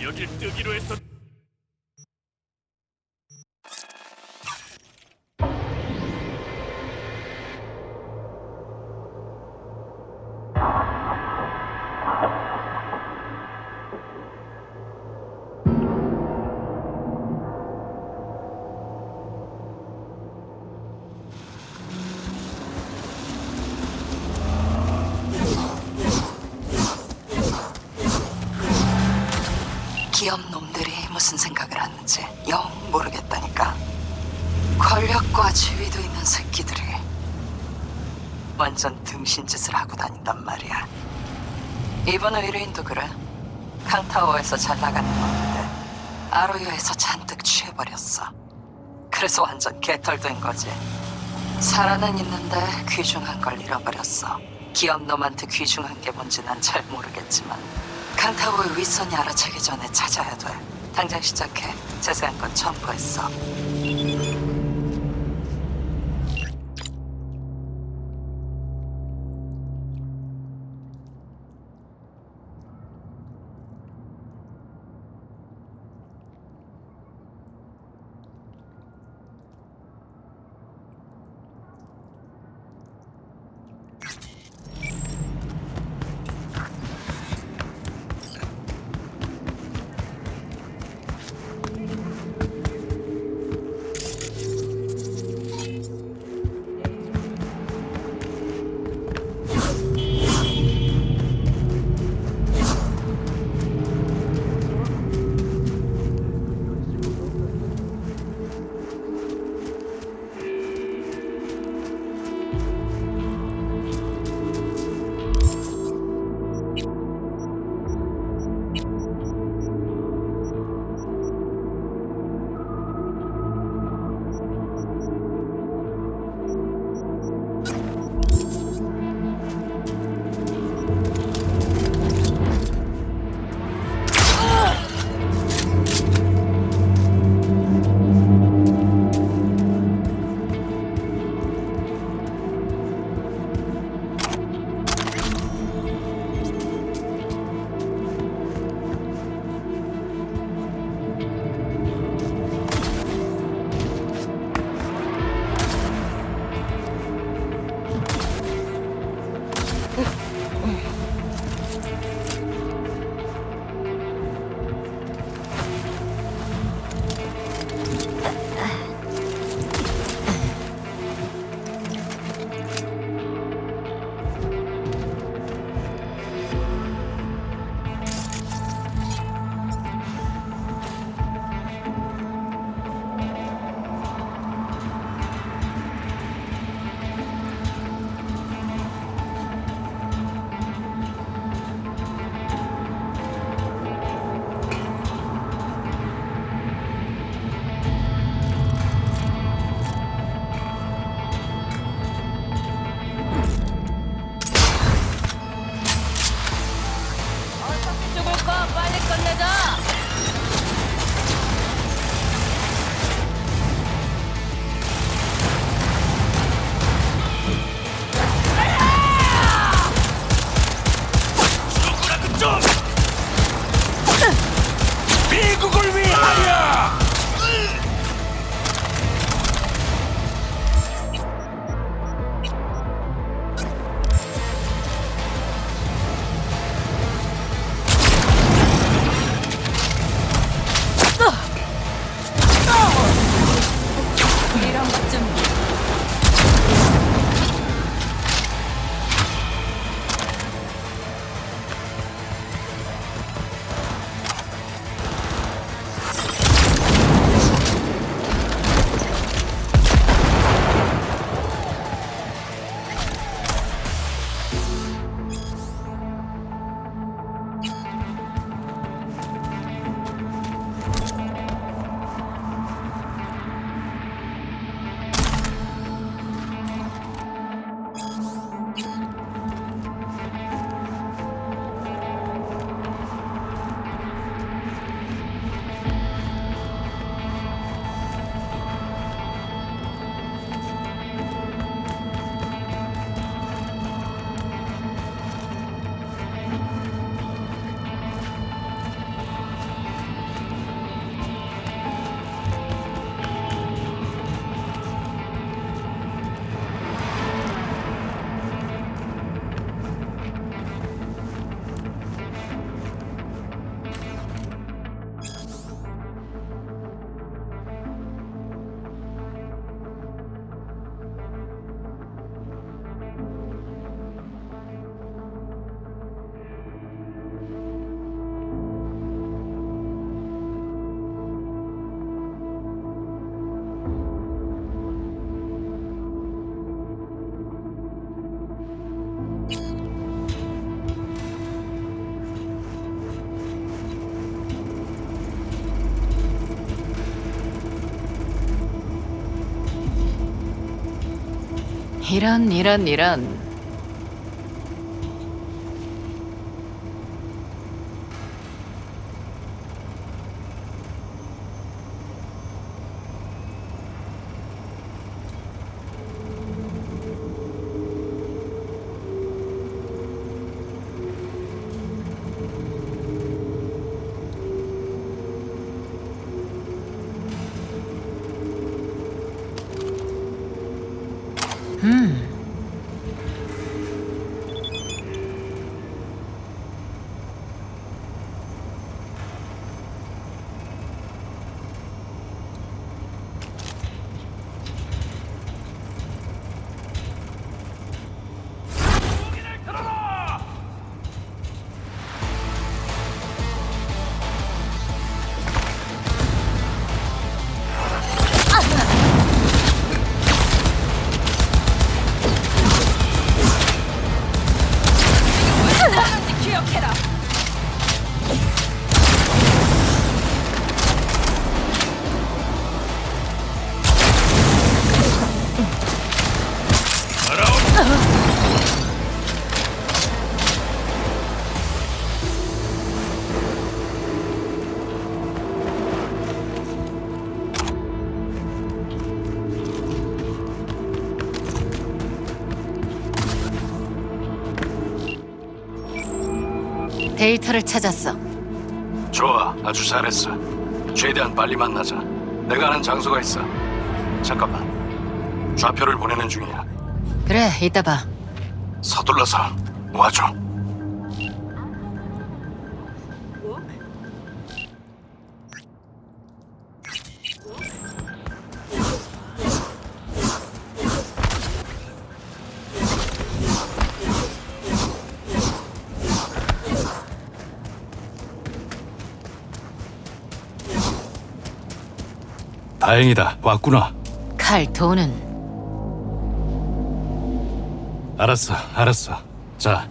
여길 뜨기로 했었. 완전 등신짓을 하고 다닌단 말이야. 이번 의뢰인도 그래. 칸타워에서 잘 나가는 놈인데 아로요에서 잔뜩 취해버렸어. 그래서 완전 개털된 거지. 살아는 있는데 귀중한 걸 잃어버렸어. 기업 놈한테 귀중한 게 뭔지 난 잘 모르겠지만 칸타워의 윗선이 알아채기 전에 찾아야 돼. 당장 시작해. 자세한 건 첨부했어. 이런 이런 이런. 데이터를 찾았어. 좋아, 아주 잘했어. 최대한 빨리 만나자. 내가 아는 장소가 있어. 잠깐만. 좌표를 보내는 중이야. 그래, 이따 봐. 서둘러서 와줘. 다행이다. 왔구나. 칼 돈은 알았어, 알았어. 자,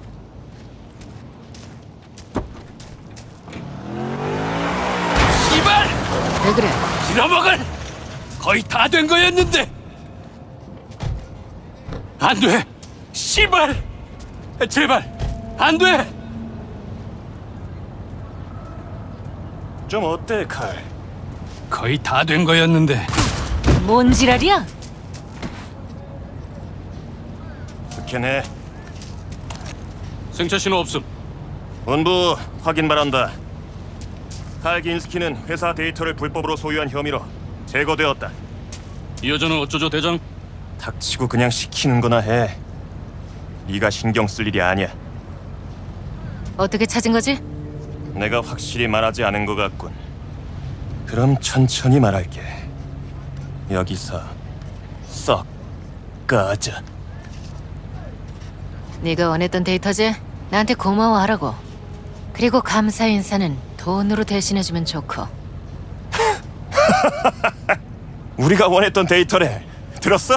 씨발! 왜 그래? 빌어먹을! 거의 다 된 거였는데! 안 돼! 씨발! 제발! 안 돼! 좀 어때, 칼? 거의 다 된 거였는데 뭔 지랄이야? 스캔해. 생체 신호 없음 본부 확인 바란다. 칼 긴스키는 회사 데이터를 불법으로 소유한 혐의로 제거되었다. 이 여자는 어쩌죠 대장? 닥치고 그냥 시키는 거나 해. 네가 신경 쓸 일이 아니야. 어떻게 찾은 거지? 내가 확실히 말하지 않은 것 같군. 그럼 천천히 말할게. 여기서 썩 꺼져. 네가 원했던 데이터지? 나한테 고마워하라고. 그리고 감사 인사는 돈으로 대신해주면 좋고. 우리가 원했던 데이터래. 들었어?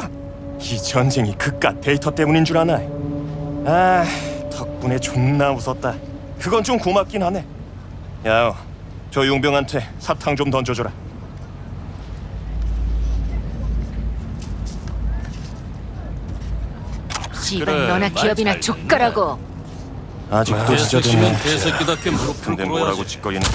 이 전쟁이 그깟 데이터 때문인 줄 아나? 아, 덕분에 존나 웃었다. 그건 좀 고맙긴 하네. 야, 저 용병한테 사탕 좀 던져줘라. 씨발 그래, 너나 말 기업이나 잘 족가라고. 아직도 지저대네. 개새끼답게 무릎 근데 뭐라고 짓거리는?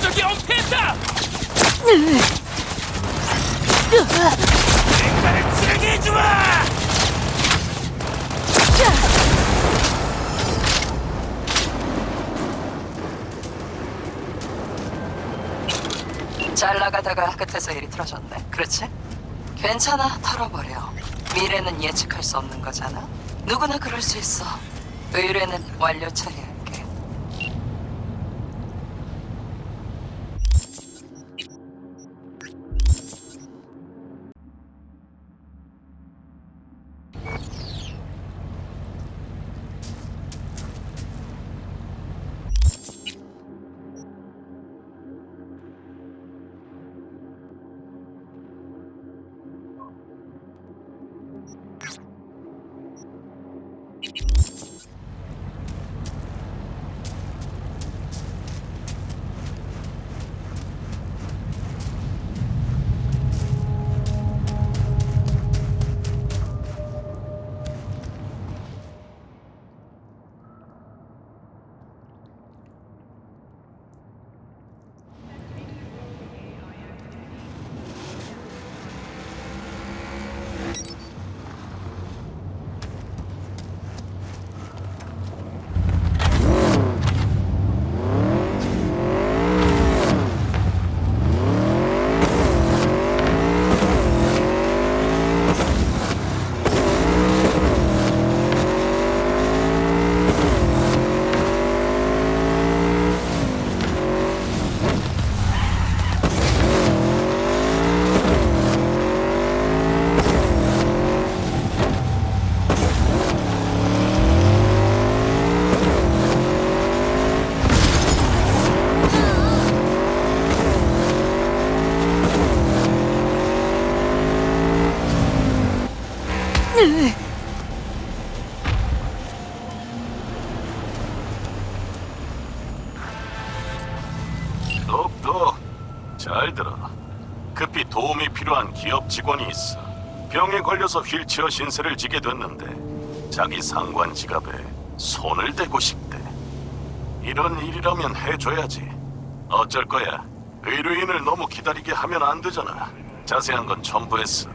저기 엄폐했다! 잘 나가다가 끝에서 일이 틀어졌네. 그렇지? 괜찮아, 털어버려. 미래는 예측할 수 없는 거잖아. 누구나 그럴 수 있어. 의뢰는 완료 처리할 직원이 있어. 병에 걸려서 휠체어 신세를 지게 됐는데 자기 상관 지갑에 손을 대고 싶대. 이런 일이라면 해줘야지. 어쩔 거야. 의뢰인을 너무 기다리게 하면 안 되잖아. 자세한 건 첨부했어.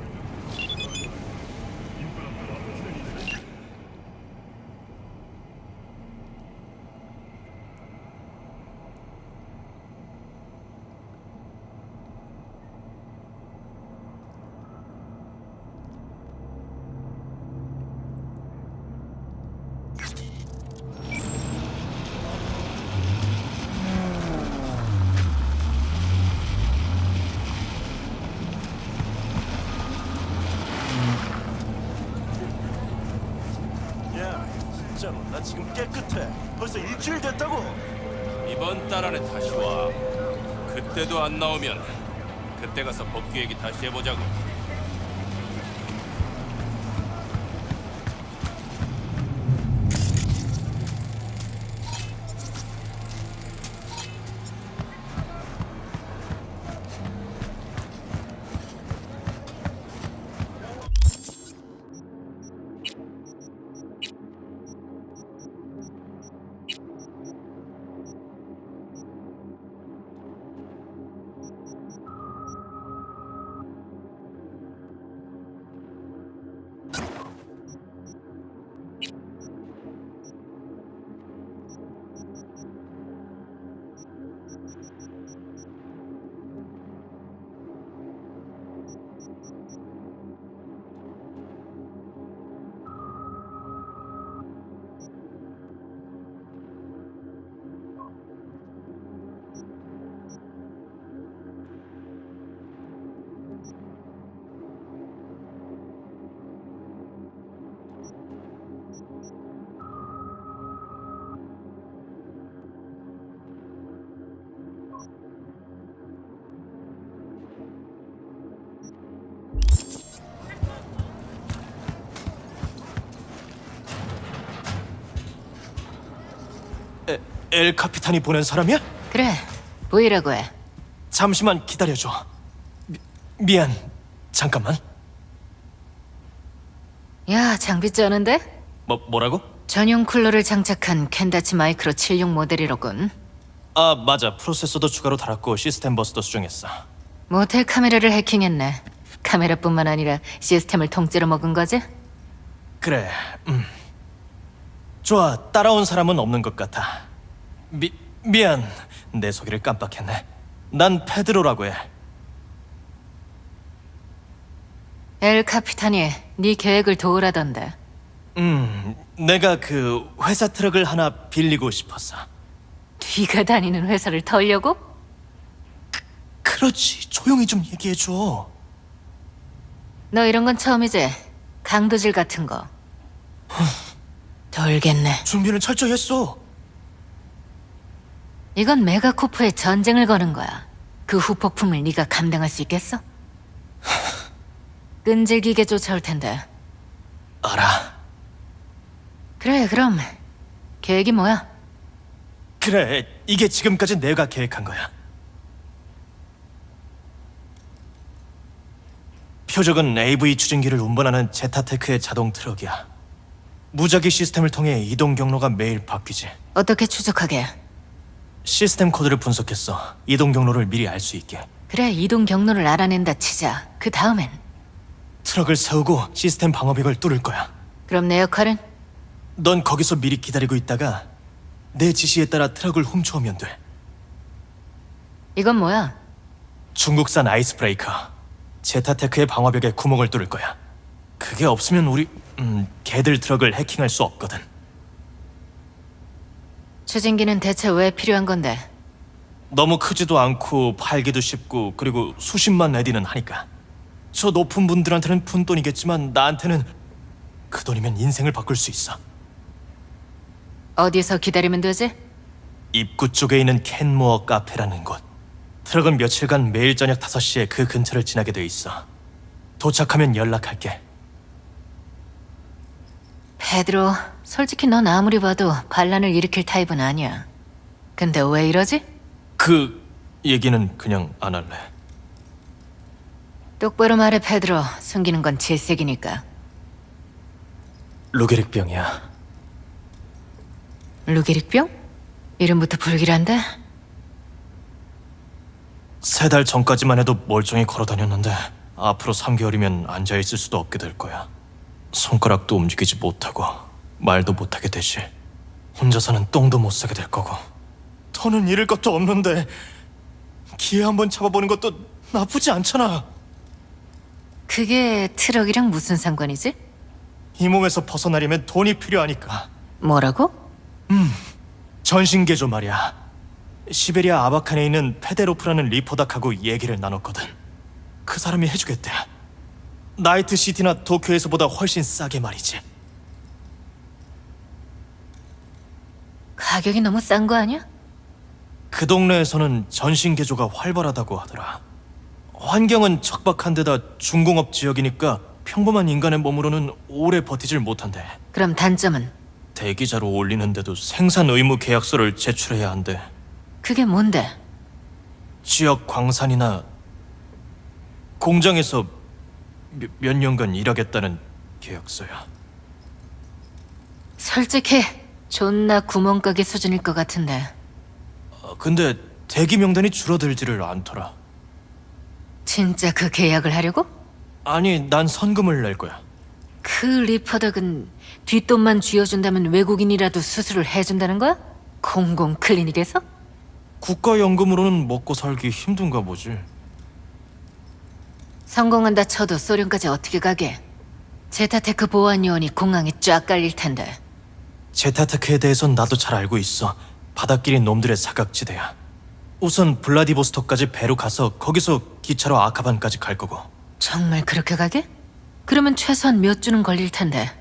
지금 깨끗해. 벌써 일주일 됐다고. 이번 달 안에 다시 와. 그때도 안 나오면 그때 가서 복귀 얘기 다시 해보자고. 엘 카피탄이 보낸 사람이야? 그래, 보이라고 해. 잠시만 기다려줘. 미, 미안. 잠깐만. 야, 장비 쩌는데? 뭐 뭐라고? 전용 쿨러를 장착한 캔다치 마이크로 76 모델이로군. 아 맞아. 프로세서도 추가로 달았고 시스템 버스도 수정했어. 모텔 카메라를 해킹했네. 카메라뿐만 아니라 시스템을 통째로 먹은 거지? 그래. 음. 좋아. 따라온 사람은 없는 것 같아. 미 미안. 내 소개를 깜빡했네. 난 페드로라고 해. 엘 카피탄이 네 계획을 도우라던데. 음, 내가 그 회사 트럭을 하나 빌리고 싶었어. 네가 다니는 회사를 털려고? 그렇지. 조용히 좀 얘기해 줘. 너 이런 건 처음이지? 강도질 같은 거. 돌겠네. 준비는 철저히 했어. 이건 메가코프에 전쟁을 거는 거야. 그 후폭풍을 네가 감당할 수 있겠어? 끈질기게 쫓아올 텐데. 알아. 그래, 그럼 계획이 뭐야? 그래. 이게 지금까지 내가 계획한 거야. 표적은 AV 추진기를 운반하는 제타테크의 자동 트럭이야. 무작위 시스템을 통해 이동 경로가 매일 바뀌지. 어떻게 추적하게? 시스템 코드를 분석했어. 이동 경로를 미리 알 수 있게. 그래, 이동 경로를 알아낸다 치자. 그 다음엔 트럭을 세우고 시스템 방어벽을 뚫을 거야. 그럼 내 역할은 넌 거기서 미리 기다리고 있다가 내 지시에 따라 트럭을 훔쳐오면 돼. 이건 뭐야? 중국산 아이스 브레이커. 제타테크의 방어벽에 구멍을 뚫을 거야. 그게 없으면 우리 음, 개들 트럭을 해킹할 수 없거든. 추진기는 대체 왜 필요한 건데? 너무 크지도 않고 팔기도 쉽고 그리고 수십만 레디는 하니까. 저 높은 분들한테는 푼돈이겠지만 나한테는 그 돈이면 인생을 바꿀 수 있어. 어디서 기다리면 되지? 입구 쪽에 있는 캔모어 카페라는 곳. 트럭은 며칠간 매일 저녁 5시에 그 근처를 지나게 돼 있어. 도착하면 연락할게. 페드로, 솔직히 넌 아무리 봐도 반란을 일으킬 타입은 아니야. 근데 왜 이러지? 그 얘기는 그냥 안 할래. 똑바로 말해, 페드로. 숨기는 건 질색이니까. 루게릭 병이야. 루게릭병? 이름부터 불길한데? 세 달 전까지만 해도 멀쩡히 걸어 다녔는데 앞으로 3개월이면 앉아 있을 수도 없게 될 거야. 손가락도 움직이지 못하고 말도 못하게 되지. 혼자서는 똥도 못 싸게 될 거고. 더는 잃을 것도 없는데 기회 한번 잡아보는 것도 나쁘지 않잖아. 그게 트럭이랑 무슨 상관이지? 이 몸에서 벗어나려면 돈이 필요하니까. 뭐라고? 전신개조 말이야. 시베리아 아바칸에 있는 페데로프라는 리포닥하고 얘기를 나눴거든. 그 사람이 해주겠대. 나이트 시티나 도쿄에서보다 훨씬 싸게 말이지. 가격이 너무 싼 거 아니야? 그 동네에서는 전신 개조가 활발하다고 하더라. 환경은 척박한 데다 중공업 지역이니까 평범한 인간의 몸으로는 오래 버티질 못한대. 그럼 단점은? 대기자로 올리는데도 생산 의무 계약서를 제출해야 한대. 그게 뭔데? 지역 광산이나 공장에서 몇, 몇 년간 일하겠다는 계약서야. 솔직히 존나 구멍가게 수준일 것 같은데 어, 근데 대기 명단이 줄어들지를 않더라. 진짜 그 계약을 하려고? 아니, 난 선금을 낼 거야. 그 리퍼덕은 뒷돈만 쥐어준다면 외국인이라도 수술을 해준다는 거야? 공공 클리닉에서? 국가연금으로는 먹고 살기 힘든가 보지. 성공한다 쳐도 소련까지 어떻게 가게? 제타테크 보안 요원이 공항에 쫙 깔릴 텐데 제타테크에 대해선 나도 잘 알고 있어. 바닷길이 놈들의 사각지대야. 우선 블라디보스토크까지 배로 가서 거기서 기차로 아카반까지 갈 거고. 정말 그렇게 가게? 그러면 최소한 몇 주는 걸릴 텐데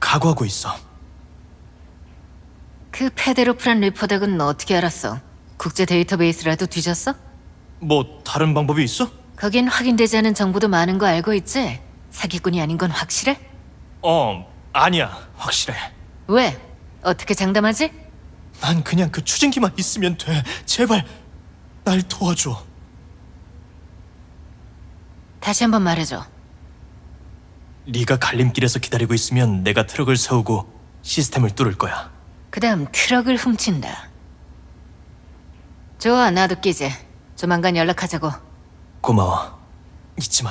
각오하고 있어. 그 페데로프란 리퍼덕은 어떻게 알았어? 국제 데이터베이스라도 뒤졌어? 뭐 다른 방법이 있어? 거긴 확인되지 않은 정보도 많은 거 알고 있지? 사기꾼이 아닌 건 확실해? 어, 아니야. 확실해. 왜? 어떻게 장담하지? 난 그냥 그 추진기만 있으면 돼. 제발 날 도와줘. 다시 한번 말해줘. 네가 갈림길에서 기다리고 있으면 내가 트럭을 세우고 시스템을 뚫을 거야. 그 다음 트럭을 훔친다. 좋아, 나도 끼지. 조만간 연락하자고. 고마워. 잊지 마.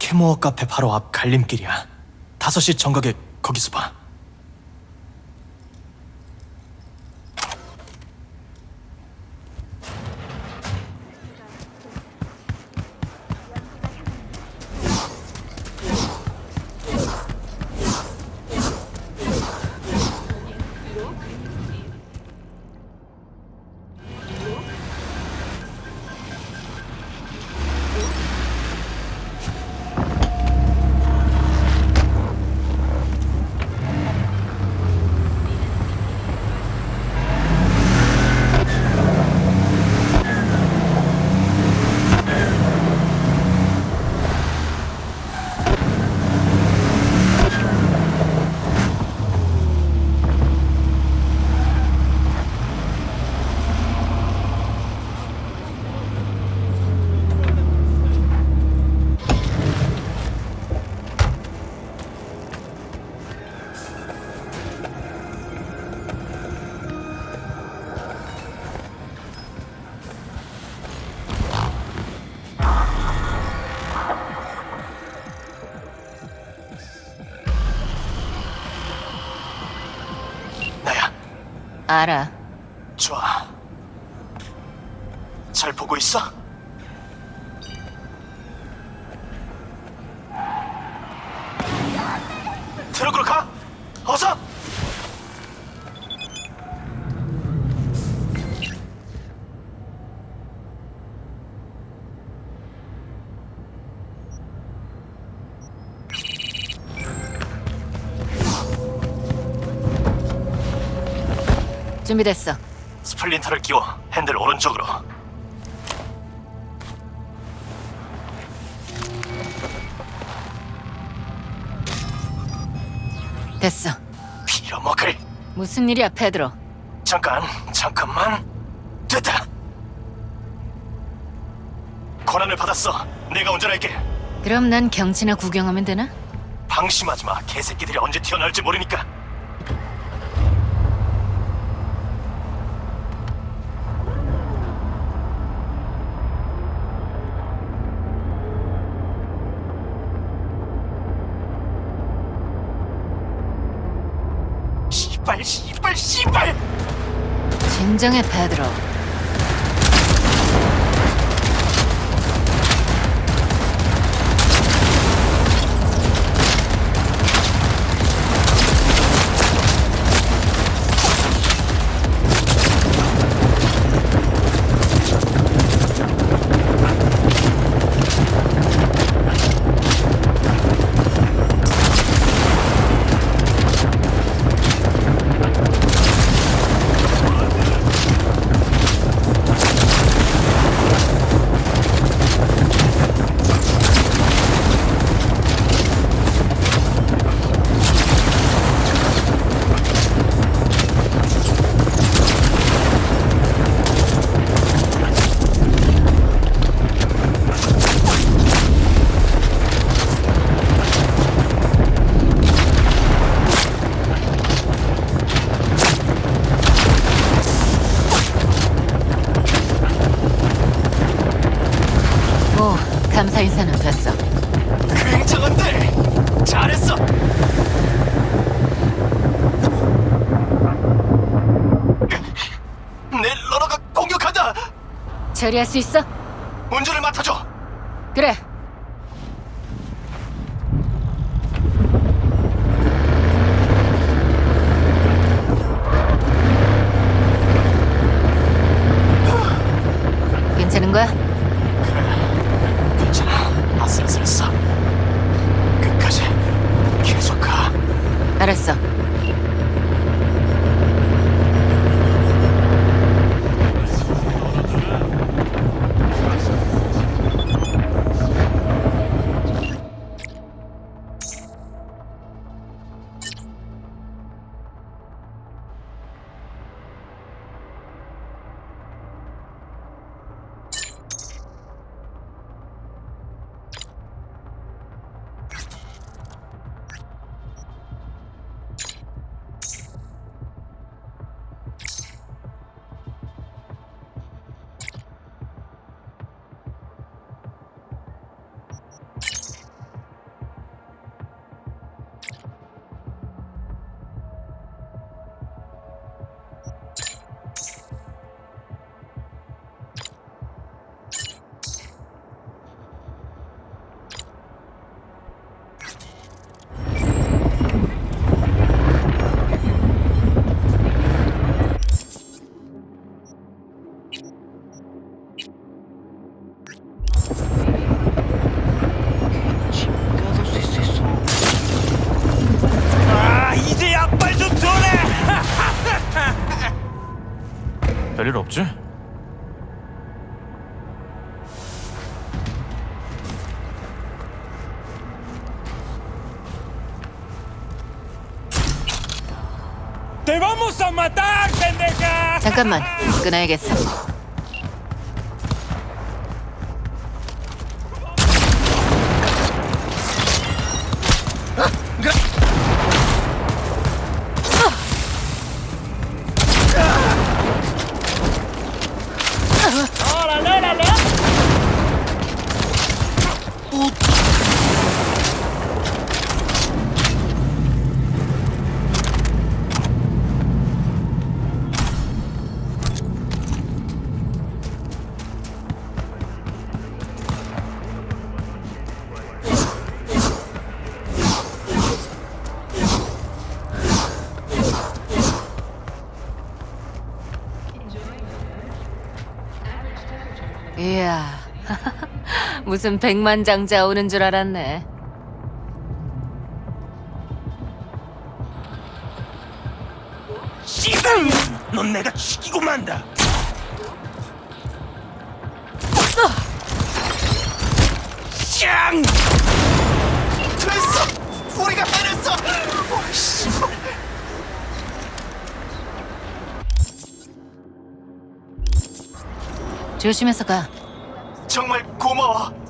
캐모어 카페 바로 앞 갈림길이야. 5시 정각에 거기서 봐. 알아. 좋아. 잘 보고 있어? 트럭으로 가. 준비됐어. 스플린터를 끼워 핸들 오른쪽으로. 됐어. 빌어먹을. 무슨 일이야, 페드로? 잠깐, 잠깐만. 됐다. 권한을 받았어. 내가 운전할게. 그럼 난 경치나 구경하면 되나? 방심하지 마. 개새끼들이 언제 튀어나올지 모르니까. 씨발, 씨발, 씨발! 진정해, 페드로. 처리할 수 있어? 운전을 맡아줘! 그래. 괜찮은 거야? 괜찮아. 아슬아슬했어. 끝까지 계속 가. 알았어. 잠깐만, 끊어야겠어. 무슨 백만장자 오는 줄 알았네. 씨발! 넌 내가 죽이고 만다! 짱! 됐어! 우리가 해냈어! 씨발! 조심해서 가. 정말 고마워.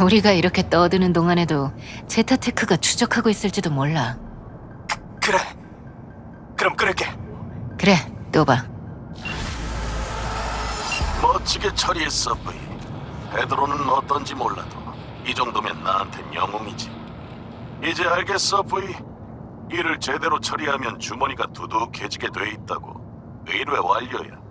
우리가 이렇게 떠드는 동안에도 제타테크가 추적하고 있을지도 몰라. 그래. 그럼 끊을게. 그래, 또 봐. 멋지게 처리했어, 브이. 베드로는 어떤지 몰라도 이 정도면 나한텐 영웅이지. 이제 알겠어, 브이. 일을 제대로 처리하면 주머니가 두둑해지게 돼 있다고. 의뢰 완료야.